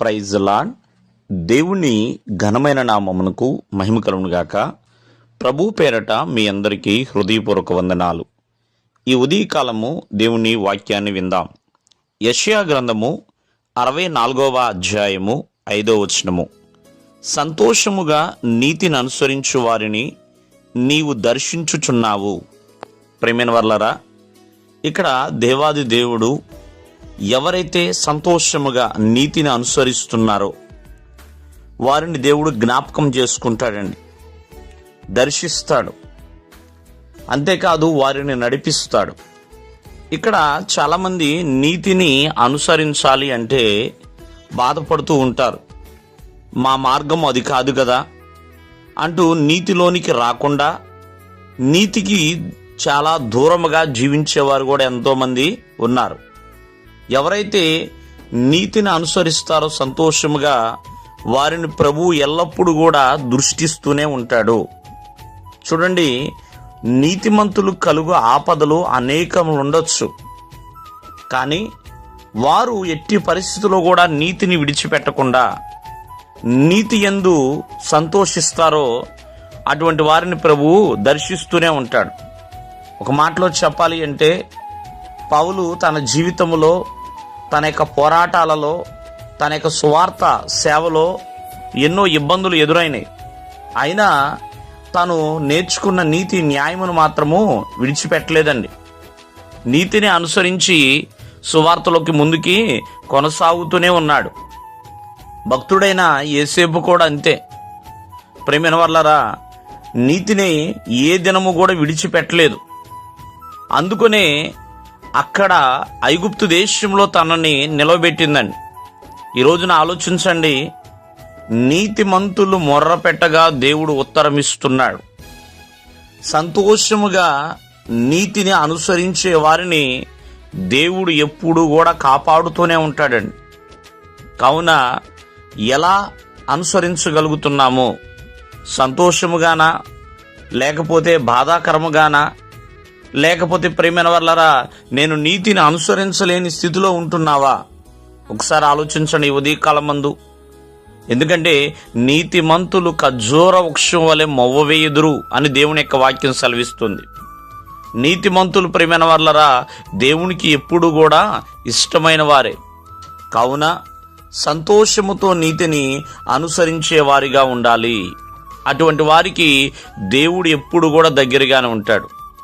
Praise lord దేవుని ఘనమైన నామమునకు మహిమ కలుగునుగాక ప్రభు పేరట మీ అందరికీ హృదయపూర్వక వందనాలు. ఈ ఉదయకాలము దేవుని వాక్యాన్ని విందాం. యషయా గ్రంథము అరవై నాలుగవ అధ్యాయము ఐదో వచనము. సంతోషముగా నీతిని అనుసరించు వారిని నీవు దర్శించుచున్నావు. ప్రేమైన వర్లరా ఇక్కడ దేవాది దేవుడు ఎవరైతే సంతోషముగా నీతిని అనుసరిస్తున్నారో వారిని దేవుడు జ్ఞాపకం చేసుకుంటాడండి. దర్శిస్తాడు. అంతేకాదు వారిని నడిపిస్తాడు. ఇక్కడ చాలామంది నీతిని అనుసరించాలి అంటే బాధపడుతూ ఉంటారు. మా మార్గం అది కాదు కదా అంటూ నీతిలోనికి రాకుండా నీతికి చాలా దూరముగా జీవించేవారు కూడా ఎంతోమంది ఉన్నారు. ఎవరైతే నీతిని అనుసరిస్తారో సంతోషముగా వారిని ప్రభువు ఎల్లప్పుడూ కూడా దృష్టిస్తూనే ఉంటాడు. చూడండి నీతిమంతులు కలుగు ఆపదలు అనేకములు ఉండొచ్చు. కానీ వారు ఎట్టి పరిస్థితుల్లో కూడా నీతిని విడిచిపెట్టకుండా నీతి ఎందు సంతోషిస్తారో అటువంటి వారిని ప్రభువు దర్శిస్తూనే ఉంటాడు. ఒక మాటలో చెప్పాలి అంటే పౌలు తన జీవితంలో తన యొక్క పోరాటాలలో తన యొక్క సువార్త సేవలో ఎన్నో ఇబ్బందులు ఎదురైనాయి. అయినా తను నేర్చుకున్న నీతి న్యాయమును మాత్రము విడిచిపెట్టలేదండి. నీతిని అనుసరించి సువార్తలోకి ముందుకి కొనసాగుతూనే ఉన్నాడు. భక్తుడైన ఏసేపు కూడా అంతే. ప్రేమిన వల్లరా నీతిని ఏ దినము కూడా విడిచిపెట్టలేదు. అందుకనే అక్కడ ఐగుప్తు దేశంలో తనని నిలవబెట్టిందండి ఈ రోజున ఆలోచించండి నీతిమంతులు మొర్ర పెట్టగా దేవుడు ఉత్తరమిస్తున్నాడు. సంతోషముగా నీతిని అనుసరించే వారిని దేవుడు ఎప్పుడు కూడా కాపాడుతూనే ఉంటాడండి. కావున ఎలా అనుసరించగలుగుతున్నాము సంతోషముగానా లేకపోతే బాధాకరముగానా లేకపోతే ప్రేమైన వర్లరా నేను నీతిని అనుసరించలేని స్థితిలో ఉంటున్నావా? ఒకసారి ఆలోచించండి ఉదయకాలం మందు. ఎందుకంటే నీతిమంతులు ఖజ్జూర వృక్షం వలె మొవ్వవేయుదురు అని దేవుని యొక్క వాక్యం సెలవిస్తుంది. నీతిమంతులు ప్రేమైన వాళ్ళరా దేవునికి ఎప్పుడు కూడా ఇష్టమైన వారే. కావున సంతోషముతో నీతిని అనుసరించే వారిగా ఉండాలి. అటువంటి వారికి దేవుడు ఎప్పుడు కూడా దగ్గరగానే ఉంటాడు.